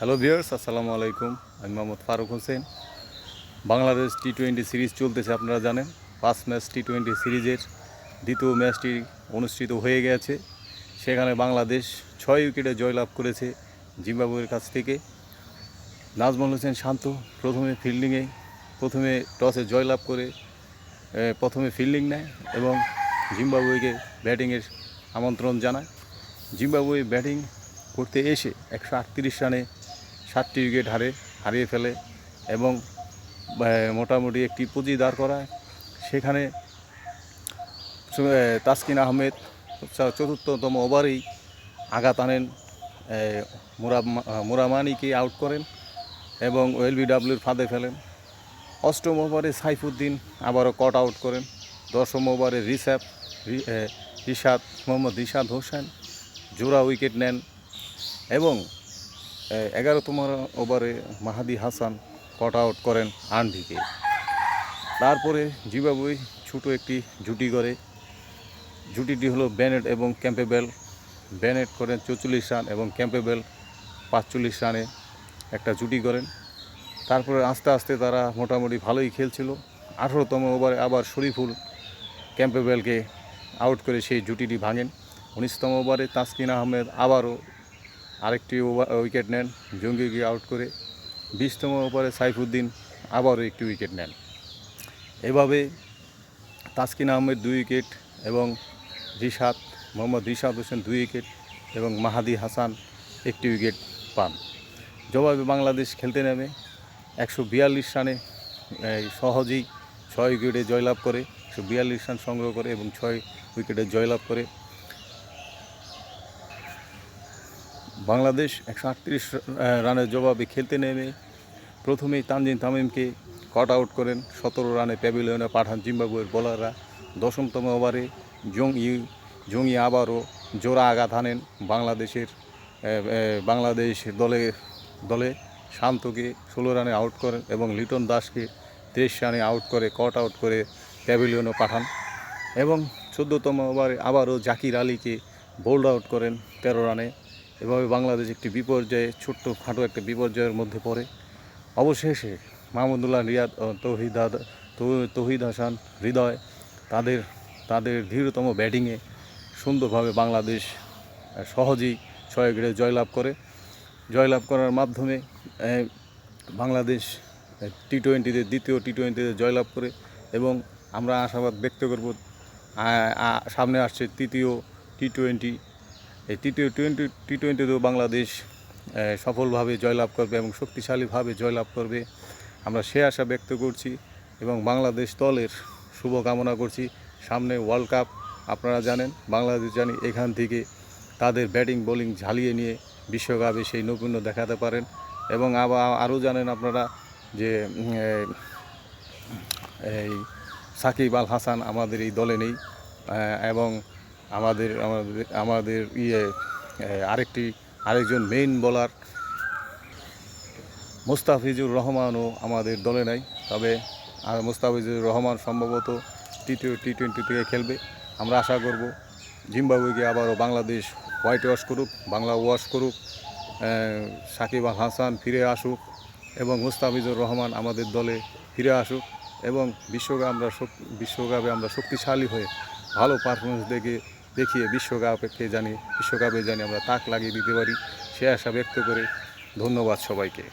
Hello viewers আসসালামু আলাইকুম আমি Mohammad Faruk Hossain Bangladesh T twenty series চলতেছে, আপনারা জানেন। পাঁচ ম্যাচ টি টোয়েন্টি সিরিজের দ্বিতীয় ম্যাচটি অনুষ্ঠিত হয়ে গেছে। সেখানে বাংলাদেশ ছয় উইকেটে জয়লাভ করেছে জিম্বাবুয়ের কাছ থেকে। নাজমুল হোসেন শান্ত প্রথমে ফিল্ডিংয়ে প্রথমে টসে জয়লাভ করে প্রথমে ফিল্ডিং নেয় এবং জিম্বাবুয়েকে ব্যাটিংয়ের আমন্ত্রণ জানায়। জিম্বাবুয়ে ব্যাটিং করতে এসে একশো আটত্রিশ রানে সাতটি উইকেট হারে, হারিয়ে ফেলে এবং মোটামুটি একটি পুঁজি দাঁড় করায়। সেখানে তাসকিন আহমেদ চতুর্থতম ওভারেই আঘাত আনেন মুরা- মুরামানিকে আউট করেন এবং ওয়েলবিডাব্লিউর ফাঁদে ফেলেন। অষ্টম ওভারে সাইফুদ্দিন আবারও কট আউট করেন। দশম ওভারে রিসাপ রি- রিশাদ, মোহাম্মদ রিশাদ হোসেন জোড়া উইকেট নেন এবং এগারোতম ওভারে মাহাদি হাসান কট আউট করেন আনভিকে। তারপরে জিম্বাবুয়ে ছোট একটি জুটি করে জুটিটি হলো ব্যানেট এবং ক্যাম্পেবেল। ব্যানেট করেন চৌচল্লিশ রান এবং ক্যাম্পেবেল পাঁচচল্লিশ রানে একটা জুটি করেন তারপরে আস্তে আস্তে তারা মোটামুটি ভালোই খেলছিল। আঠেরোতম ওভারে আবার শরীফুল ক্যাম্পেবেলকে আউট করে সেই জুটিটি ভাঙেন। উনিশতম ওভারে তাসকিন আহমেদ আবারও আরেকটি উইকেট নেন, জঙ্গিকে আউট করে বিশতম ওভারে সাইফুদ্দিন আবারও একটি উইকেট নেন। এভাবে তাসকিন আহমেদ দুই উইকেট এবং রিশাদ, মোহাম্মদ রিশাদ হোসেন দুই উইকেট এবং মাহাদি হাসান একটি উইকেট পান। জবাবে বাংলাদেশ খেলতে নেমে, একশো বিয়াল্লিশ রানে সহজেই ছয় উইকেটে জয়লাভ করে, একশো বিয়াল্লিশ রান সংগ্রহ করে এবং ছয় উইকেটে জয়লাভ করে। বাংলাদেশ একশো আটত্রিশ রানের জবাবে খেলতে নেমে প্রথমেই তানজিন তামিমকে কট আউট করেন। সতেরো রানে প্যাভিলিয়নে পাঠান জিম্বাবুয়ের বোলাররা। দশমতম ওভারে জং ইউ জং ই আবারও জোড়া আঘাত আনেন বাংলাদেশের বাংলাদেশ দলে দলে শান্তকে ষোলো রানে আউট করেন এবং লিটন দাসকে তেইশ রানে আউট করে কট আউট করে প্যাভিলিয়নে পাঠান। এবং চোদ্দোতম ওভারে আবারও জাকির আলীকে বোল্ড আউট করেন তেরো রানে। এভাবে বাংলাদেশ একটি বিপর্যয়ে ছোট্ট খাটো একটা বিপর্যয়ের মধ্যে পড়ে। অবশেষে মাহমুদুল্লাহ রিয়াদ তৌহিদ তৌহিদ হাসান হৃদয় তাদের তাদের ধীরতম ব্যাটিংয়ে সুন্দরভাবে বাংলাদেশ সহজেই ছয় উইকেটে জয়লাভ করে। জয়লাভ করার মাধ্যমে বাংলাদেশ টি টোয়েন্টিতে দ্বিতীয় টি টোয়েন্টিতে জয়লাভ করে এবং আমরা আশাবাদ ব্যক্ত করব সামনে আসছে তৃতীয় টি টোয়েন্টি এই তৃতীয় টোয়েন্টি টি টোয়েন্টিতেও বাংলাদেশ সফলভাবে জয়লাভ করবে এবং শক্তিশালীভাবে জয়লাভ করবে। আমরা সে আশা ব্যক্ত করছি এবং বাংলাদেশ দলের শুভকামনা করছি। সামনে ওয়ার্ল্ড কাপ আপনারা জানেন, বাংলাদেশ জানি এখান থেকে তাদের ব্যাটিং, বোলিং ঝালিয়ে নিয়ে বিশ্বকাপে সেই নৈপুণ্য দেখাতে পারেন। এবং আবার আরও জানেন আপনারা যে এই সাকিব আল হাসান আমাদের এই দলে নেই এবং আমাদের আমাদের আমাদের ইয়ে আরেকটি, আরেকজন মেইন বোলার মোস্তাফিজুর রহমানও আমাদের দলে নাই। তবে মোস্তাফিজুর রহমান সম্ভবত টি টি টোয়েন্টি থেকে খেলবে। আমরা আশা করব জিম্বাবুয়েকে আবারও বাংলাদেশ হোয়াইট ওয়াশ করুক, বাংলা ওয়াশ করুক সাকিব আল হাসান ফিরে আসুক এবং মুস্তাফিজুর রহমান আমাদের দলে ফিরে আসুক এবং বিশ্বকাপ আমরা বিশ্বকাপে আমরা শক্তিশালী হয়ে ভালো পারফরমেন্স দেখে দেখিয়ে বিশ্বকাপকে জানি বিশ্বকাপে জানি আমরা তাক লাগিয়ে দিতে পারি, সে আশা ব্যক্ত করে ধন্যবাদ সবাইকে।